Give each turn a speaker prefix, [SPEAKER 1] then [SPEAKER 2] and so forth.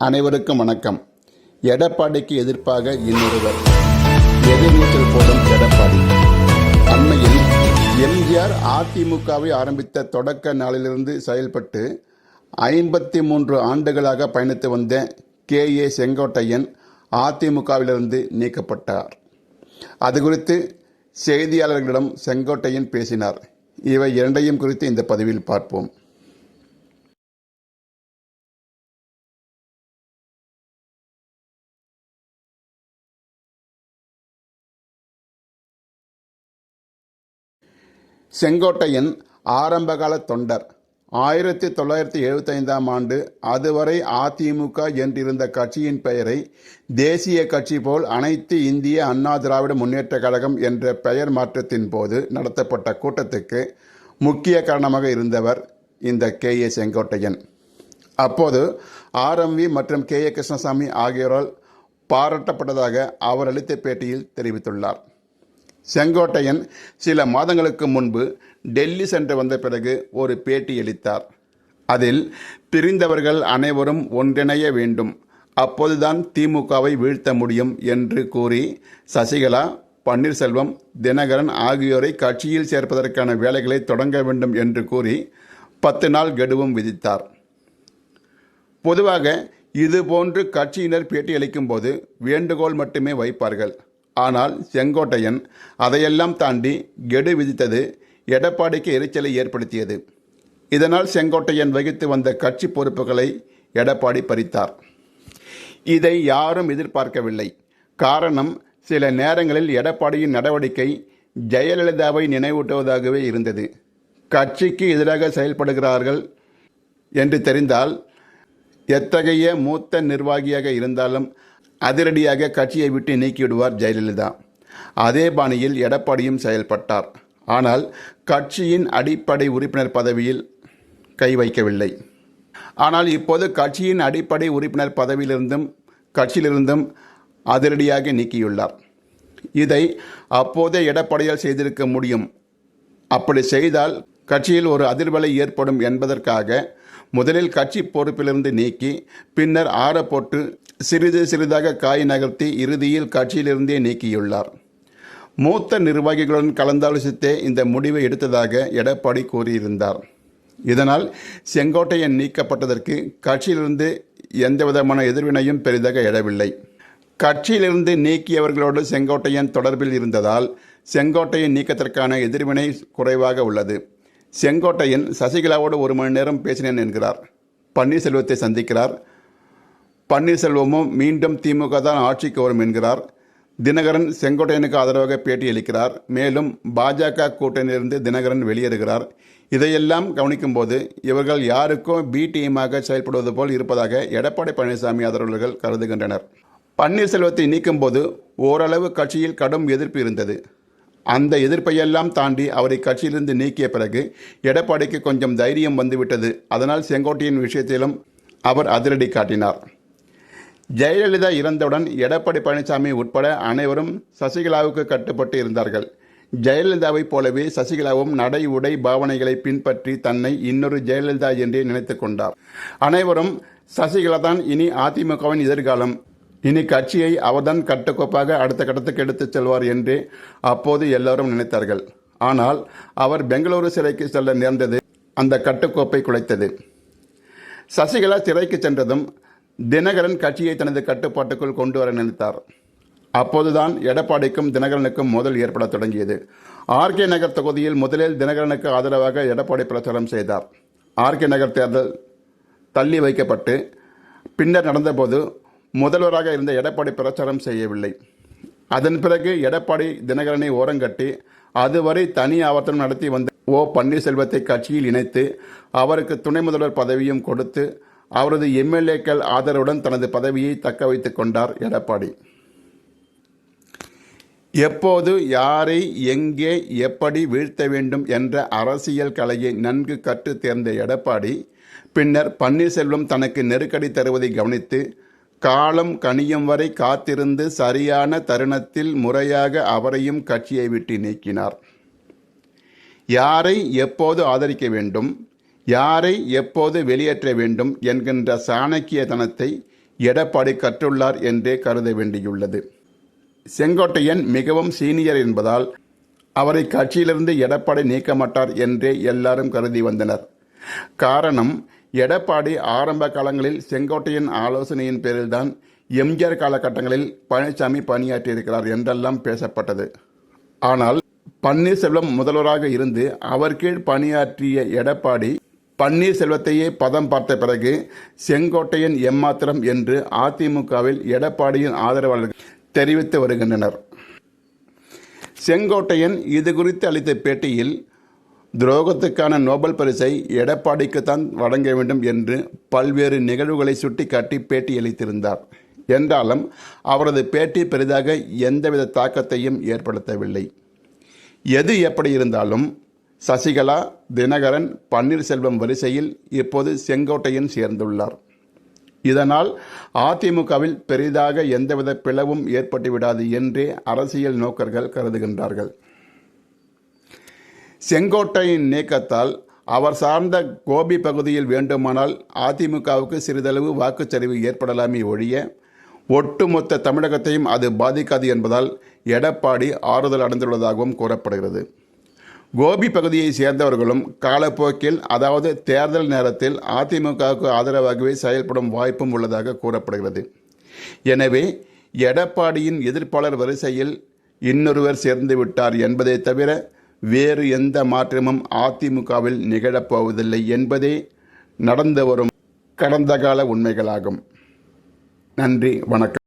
[SPEAKER 1] அனைவருக்கும் வணக்கம். எடப்பாடிக்கு எதிர்ப்பாக இன்னொருவர். எதிர்நீச்சல் போடும் எடப்பாடி. அண்மையில் எம்ஜிஆர் அதிமுகவை ஆரம்பித்த தொடக்க நாளிலிருந்து செயல்பட்டு ஐம்பத்தி மூன்று ஆண்டுகளாக பயணித்து வந்த கே. ஏ. செங்கோட்டையன் அதிமுகவிலிருந்து நீக்கப்பட்டார். அது குறித்து செய்தியாளர்களிடம் செங்கோட்டையன் பேசினார். இவை இரண்டையும் குறித்து இந்த பதிவில் பார்ப்போம். செங்கோட்டையன் ஆரம்பகால தொண்டர். ஆயிரத்தி தொள்ளாயிரத்தி எழுபத்தைந்தாம் ஆண்டு அதுவரை அதிமுக என்றிருந்த கட்சியின் பெயரை தேசிய கட்சி போல் அனைத்து இந்திய அண்ணா திராவிட முன்னேற்ற கழகம் என்ற பெயர் மாற்றத்தின் போது நடத்தப்பட்ட கூட்டத்துக்கு முக்கிய காரணமாக இருந்தவர் இந்த கே. ஏ. செங்கோட்டையன். அப்போது ஆர்எம்வி மற்றும் கே. ஏ. கிருஷ்ணசாமி ஆகியோரால் பாராட்டப்பட்டதாக அவர் அளித்த பேட்டியில் தெரிவித்துள்ளார். செங்கோட்டையன் சில மாதங்களுக்கு முன்பு டெல்லி சென்று வந்த பிறகு ஒரு பேட்டியளித்தார் அதில் பிரிந்தவர்கள் அனைவரும் ஒன்றிணைய வேண்டும். அப்போதுதான் திமுகவை வீழ்த்த முடியும் என்று கூறி சசிகலா பன்னீர்செல்வம் தினகரன் ஆகியோரை கட்சியில் சேர்ப்பதற்கான வேலைகளை தொடங்க வேண்டும் என்று கூறி பத்து நாள் கெடுவும் விதித்தார். பொதுவாக இதுபோன்று கட்சியினர் பேட்டியளிக்கும் போது வேண்டுகோள் மட்டுமே வைப்பார்கள். ஆனால் செங்கோட்டையன் அதையெல்லாம் தாண்டி கெடு விதித்தது எடப்பாடிக்கு எரிச்சலை ஏற்படுத்தியது. இதனால் செங்கோட்டையன் வகித்து வந்த கட்சி பொறுப்புகளை எடப்பாடி பறித்தார். இதை யாரும் எதிர்பார்க்கவில்லை. காரணம் சில நேரங்களில் எடப்பாடியின் நடவடிக்கை ஜெயலலிதாவை நினைவூட்டுவதாகவே இருந்தது. கட்சிக்கு எதிராக செயல்படுகிறார்கள் என்று தெரிந்தால் எத்தகைய மூத்த நிர்வாகியாக இருந்தாலும் அதிரடியாக கட்சியை விட்டு நீக்கிவிடுவார் ஜெயலலிதா. அதே பாணியில் எடப்பாடியும் செயல்பட்டார். ஆனால் கட்சியின் அடிப்படை உறுப்பினர் பதவியில் கை வைக்கவில்லை. ஆனால் இப்போது கட்சியின் அடிப்படை உறுப்பினர் பதவியிலிருந்தும் கட்சியிலிருந்தும் அதிரடியாக நீக்கியுள்ளார். இதை அப்போதே எடப்பாடியால் செய்திருக்க முடியும். அப்படி செய்தால் கட்சியில் ஒரு அதிர்வலை ஏற்படும் என்பதற்காக முதலில் கட்சி பொறுப்பிலிருந்து நீக்கி பின்னர் ஆற போட்டு சிறிது சிறிதாக காய் நகர்த்தி இறுதியில் கட்சியிலிருந்தே நீக்கியுள்ளார். மூத்த நிர்வாகிகளுடன் கலந்தாலோசித்தே இந்த முடிவை எடுத்ததாக எடப்பாடி கூறியிருந்தார். இதனால் செங்கோட்டையன் நீக்கப்பட்டதற்கு கட்சியிலிருந்து எந்தவிதமான எதிர்வினையும் பெரிதாக எழவில்லை. கட்சியிலிருந்து நீக்கியவர்களோடு செங்கோட்டையன் தொடர்பில் இருந்ததால் செங்கோட்டையன் நீக்கத்திற்கான எதிர்வினை குறைவாக உள்ளது. செங்கோட்டையன் சசிகலாவோடு ஒரு மணி நேரம் பேசினேன் என்கிறார். பன்னீர்செல்வத்தை சந்திக்கிறார். பன்னீர்செல்வமும் மீண்டும் திமுக தான் ஆட்சிக்கு வரும் என்கிறார். தினகரன் செங்கோட்டையனுக்கு ஆதரவாக பேட்டியளிக்கிறார் மேலும் பாஜக கூட்டணியிலிருந்து தினகரன் வெளியேறுகிறார். இதையெல்லாம் கவனிக்கும்போது இவர்கள் யாருக்கோ பி டீமாக செயல்படுவது போல் இருப்பதாக எடப்பாடி பழனிசாமி ஆதரவாளர்கள் கருதுகின்றனர். பன்னீர்செல்வத்தை நீக்கும்போது ஓரளவு கட்சியில் கடும் எதிர்ப்பு இருந்தது. அந்த எதிர்ப்பையெல்லாம் தாண்டி அவரை கட்சியிலிருந்து நீக்கிய பிறகு எடப்பாடிக்கு கொஞ்சம் தைரியம் வந்துவிட்டது. அதனால் செங்கோட்டையின் விஷயத்திலும் அவர் அதிரடி காட்டினார். ஜெயலலிதா இறந்தவுடன் எடப்பாடி பழனிசாமி உட்பட அனைவரும் சசிகலாவுக்கு கட்டுப்பட்டு இருந்தார்கள். ஜெயலலிதாவைப் போலவே சசிகலாவும் நடை உடை பாவனைகளை பின்பற்றி தன்னை இன்னொரு ஜெயலலிதா என்றே நினைத்து கொண்டார். அனைவரும் சசிகலா தான் இனி அதிமுகவின் எதிர்காலம். இனி கட்சியை அவர்தான் கட்டுக்கோப்பாக அடுத்த கட்டத்துக்கு எடுத்துச் செல்வார் என்று அப்போது எல்லோரும் நினைத்தார்கள். ஆனால் அவர் பெங்களூரு சிறைக்கு செல்ல நேர்ந்தது அந்த கட்டுக்கோப்பை குலைத்தது. சசிகலா சிறைக்கு சென்றதும் தினகரன் கட்சியை தனது கட்டுப்பாட்டுக்குள் கொண்டு வர நினைத்தார். அப்போதுதான் எடப்பாடிக்கும் தினகரனுக்கும் மோதல் ஏற்பட தொடங்கியது. ஆர்கே நகர் தொகுதியில் முதலில் தினகரனுக்கு ஆதரவாக எடப்பாடி பிரச்சாரம் செய்தார். ஆர்கே நகர் தேர்தல் தள்ளி வைக்கப்பட்டு பின்னர் நடந்தபோது முதல்வராக இருந்த எடப்பாடி பிரச்சாரம் செய்யவில்லை. அதன் பிறகு எடப்பாடி தினகரனை ஓரங்கட்டி அதுவரை தனி ஆவர்த்தனம் நடத்தி வந்த ஓ. பன்னீர்செல்வத்தை கட்சியில் இணைத்து அவருக்கு துணை முதல்வர் பதவியும் கொடுத்து அவரது எம்எல்ஏக்கள் ஆதரவுடன் தனது பதவியை தக்க வைத்துக் கொண்டார் எடப்பாடி. எப்போது யாரை எங்கே எப்படி வீழ்த்த வேண்டும் என்ற அரசியல் கலையை நன்கு கற்று தேர்ந்த எடப்பாடி பின்னர் பன்னீர்செல்வம் தனக்கு நெருக்கடி தருவதை கவனித்து காலம் கனியும் வரை காத்திருந்து சரியான தருணத்தில் முறையாக அவரையும் கட்சியை விட்டு நீக்கினார். யாரை எப்போது ஆதரிக்க வேண்டும் யாரை எப்போது வெளியேற்ற வேண்டும் என்கின்ற சாணக்கியதனத்தை எடப்பாடி கற்றுள்ளார் என்றே கருத வேண்டியுள்ளது. செங்கோட்டையன் மிகவும் சீனியர் என்பதால் அவரை கட்சியிலிருந்து எடப்பாடி நீக்க மாட்டார் என்றே எல்லாரும் கருதி வந்தனர். காரணம் எடப்பாடி ஆரம்ப காலங்களில் செங்கோட்டையின் ஆலோசனையின் பேரில்தான் எம்ஜிஆர் காலகட்டங்களில் பழனிசாமி பணியாற்றியிருக்கிறார் என்றெல்லாம் பேசப்பட்டது. ஆனால் பன்னீர்செல்வம் முதல்வராக இருந்து அவர் கீழ் பணியாற்றிய எடப்பாடி பன்னீர்செல்வத்தையே பதம் பார்த்த பிறகு செங்கோட்டையன் எம்மாத்திரம் என்று அதிமுகவில் எடப்பாடியின் ஆதரவாளர்கள் தெரிவித்து வருகின்றனர். செங்கோட்டையன் இது குறித்து அளித்த பேட்டியில் துரோகத்துக்கான நோபல் பரிசை எடப்பாடிக்குத்தான் வழங்க வேண்டும் என்று பல்வேறு நிகழ்வுகளை சுட்டிக்காட்டி பேட்டியளித்திருந்தார். என்றாலும் அவரது பேட்டி பெரிதாக எந்தவித தாக்கத்தையும் ஏற்படுத்தவில்லை. எது எப்படி இருந்தாலும் சசிகலா தினகரன் பன்னீர்செல்வம் வரிசையில் இப்போது செங்கோட்டையன் சேர்ந்துள்ளார். இதனால் அதிமுகவில் பெரிதாக எந்தவித பிளவும் ஏற்பட்டுவிடாது என்றே அரசியல் நோக்கர்கள் கருதுகின்றார்கள். செங்கோட்டையின் நீக்கத்தால் அவர் சார்ந்த கோபி பகுதியில் வேண்டுமானால் அதிமுகவுக்கு சிறிதளவு வாக்குச்சரிவு ஏற்படலாமே ஒழிய ஒட்டுமொத்த தமிழகத்தையும் அது பாதிக்காது என்பதால் எடப்பாடி ஆறுதல் அடைந்துள்ளதாகவும் கூறப்படுகிறது. கோபி பகுதியை சேர்ந்தவர்களும் காலப்போக்கில் அதாவது தேர்தல் நேரத்தில் அதிமுகவுக்கு ஆதரவாகவே செயல்படும் வாய்ப்பும் உள்ளதாக கூறப்படுகிறது. எனவே எடப்பாடியின் எதிர்ப்பாளர் வரிசையில் இன்னொருவர் சேர்ந்து விட்டார் என்பதை தவிர வேறு எந்த மாற்றமும் அதிமுகவில் நிகழப்போவதில்லை என்பதே நடந்து வரும் கடந்த கால உண்மைகளாகும். நன்றி வணக்கம்.